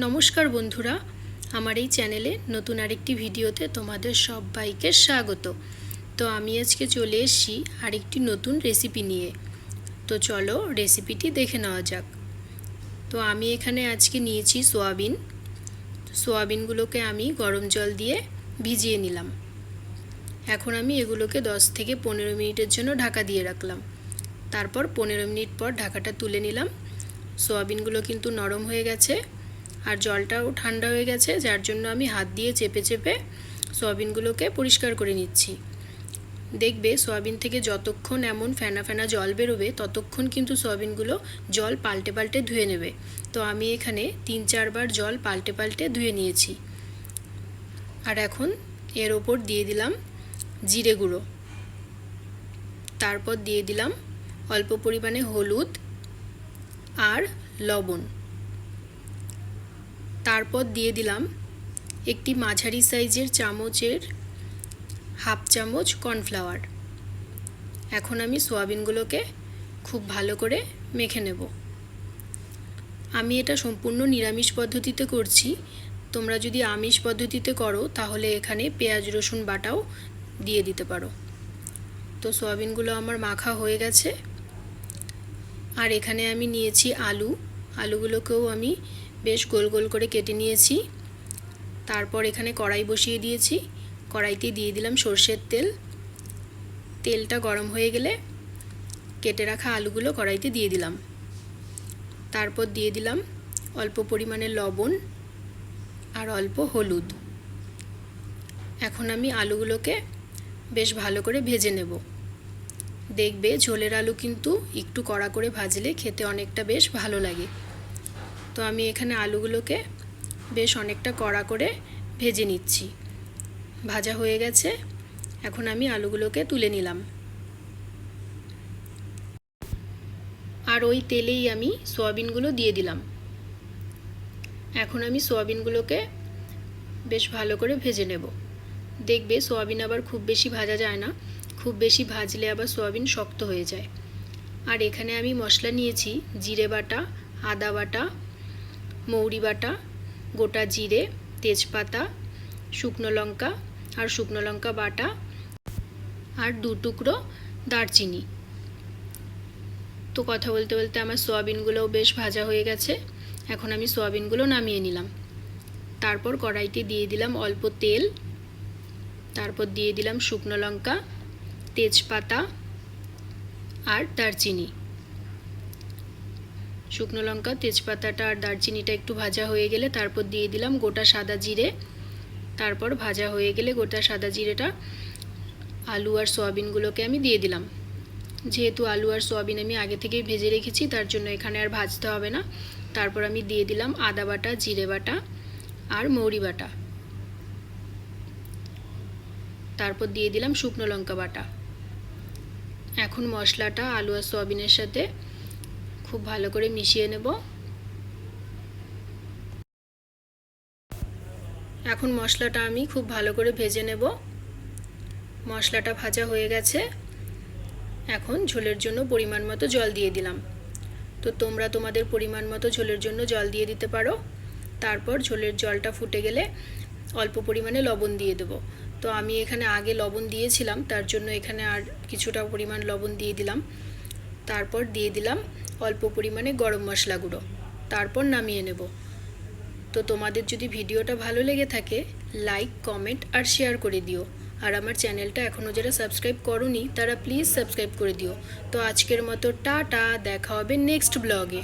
নমস্কার বন্ধুরা, আমার এই চ্যানেলে নতুন আরেকটি ভিডিওতে তোমাদের সবাইকে স্বাগত। তো আমি আজকে চলে এসেছি আরেকটি নতুন রেসিপি নিয়ে। তো চলো রেসিপিটি দেখে নেওয়া যাক। তো আমি এখানে আজকে নিয়েছি সোয়াবিন। সোয়াবিনগুলোকে আমি গরম জল দিয়ে ভিজিয়ে নিলাম। এখন আমি এগুলোকে 10 থেকে পনেরো মিনিটের জন্য ঢাকা দিয়ে রাখলাম। তারপর পনেরো মিনিট পর ঢাকাটা তুলে নিলাম। সোয়াবিনগুলো কিন্তু নরম হয়ে গেছে। আর জলটাও ঠান্ডা হয়ে গেছে, যার জন্য আমি হাত দিয়ে চেপে চেপে সয়াবিনগুলোকে পরিষ্কার করে নিচ্ছি। দেখবে সয়াবিন থেকে যতক্ষণ এমন ফেনা ফেনা জল বেরোবে, ততক্ষণ কিন্তু সয়াবিনগুলো জল পাল্টে পাল্টে ধুয়ে নেবে। তো আমি এখানে তিন চারবার জল পাল্টে পাল্টে ধুয়ে নিয়েছি। আর এখন এর ওপর দিয়ে দিলাম জিরে গুঁড়ো। তারপর দিয়ে দিলাম অল্প পরিমাণে হলুদ আর লবণ। তারপর দিয়ে দিলাম একটি মাঝারি সাইজের চামচের হাফ চামচ কর্নফ্লাওয়ার। এখন আমি সোয়াবিনগুলোকে খুব ভালো করে মেখে নেব। আমি এটা সম্পূর্ণ নিরামিষ পদ্ধতিতে করছি। তোমরা যদি আমিষ পদ্ধতিতে করো, তাহলে এখানে পেঁয়াজ, রসুন বাটাও দিয়ে দিতে পারো। তো সোয়াবিনগুলো আমার মাখা হয়ে গেছে। আর এখানে আমি নিয়েছি আলু। আলুগুলোকেও আমি বেশ গোল গোল করে কেটে নিয়েছি। তারপর এখানে কড়াই বসিয়ে দিয়েছি। কড়াইতে দিয়ে দিলাম সর্ষের তেল। তেলটা গরম হয়ে গেলে কেটে রাখা আলুগুলো কড়াইতে দিয়ে দিলাম। তারপর দিয়ে দিলাম অল্প পরিমাণে লবণ আর অল্প হলুদ। এখন আমি আলুগুলোকে বেশ ভালো করে ভেজে নেব। দেখবে ঝোলের আলু কিন্তু একটু কড়া করে ভাজলে খেতে অনেকটা বেশ ভালো লাগে। তো আমি এখানে আলুগুলোকে বেশ অনেকটা কড়া করে ভেজে নিচ্ছি। ভাজা হয়ে গেছে। এখন আমি আলুগুলোকে তুলে নিলাম। আর ওই তেলেই আমি সোয়াবিনগুলো দিয়ে দিলাম। এখন আমি সোয়াবিনগুলোকে বেশ ভালো করে ভেজে নেব। দেখবে সোয়াবিন আবার খুব বেশি ভাজা যায় না। খুব বেশি ভাজলে আবার সোয়াবিন শক্ত হয়ে যায়। আর এখানে আমি মশলা নিয়েছি, জিরে বাটা, আদা বাটা মৌরি বাটা, গোটা জিরে, তেজপাতা, শুকনো লঙ্কা আর শুকনো লঙ্কা বাটা আর দু টুকরো দারচিনি। তো কথা বলতে বলতে আমার সোয়াবিনগুলোও বেশ ভাজা হয়ে গেছে। এখন আমি সোয়াবিনগুলো নামিয়ে নিলাম। তারপর কড়াইতে দিয়ে দিলাম অল্প তেল। তারপর দিয়ে দিলাম শুকনো লঙ্কা, তেজপাতা আর দারচিনি। শুকনো লঙ্কা, তেজপাতাটা আর দারচিনিটা একটু ভাজা হয়ে গেলে তারপর দিয়ে দিলাম গোটা সাদা জিরে। তারপর ভাজা হয়ে গেলে গোটা সাদা জিরেটা আলু আর সয়াবিনগুলোকে আমি দিয়ে দিলাম। যেহেতু আলু আর সয়াবিন আমি আগে থেকেই ভেজে রেখেছি, তার জন্য এখানে আর ভাজতে হবে না। তারপর আমি দিয়ে দিলাম আদা বাটা, জিরে বাটা আর মৌরি বাটা। তারপর দিয়ে দিলাম শুকনো লঙ্কা বাটা। এখন মশলাটা আলু আর সয়াবিনের সাথে খুব ভালো করে মিশিয়ে নেব। এখন মশলাটা আমি খুব ভালো করে ভেজে নেব। মশলাটা ভাজা হয়ে গেছে। এখন ঝোলের জন্য পরিমাণ মতো জল দিয়ে দিলাম। তো তোমরা তোমাদের পরিমাণ মতো ঝোলের জন্য জল দিয়ে দিতে পারো। তারপর ঝোলের জলটা ফুটে গেলে অল্প পরিমাণে লবণ দিয়ে দেবো। তো আমি এখানে আগে লবণ দিয়েছিলাম, তার জন্য এখানে আর কিছুটা পরিমাণ লবণ দিয়ে দিলাম। তারপর দিয়ে দিলাম অল্প পরিমাণে গরম মশলা গুঁড়ো। তারপর নামিয়ে নেব। তো তোমাদের যদি ভিডিওটা ভালো লেগে থাকে লাইক কমেন্ট আর শেয়ার করে দিও। আর আমার চ্যানেলটা এখনও যারা সাবস্ক্রাইব করনি, তারা প্লিজ সাবস্ক্রাইব করে দিও। তো আজকের মতো টাটা, দেখা হবে নেক্সট ব্লগে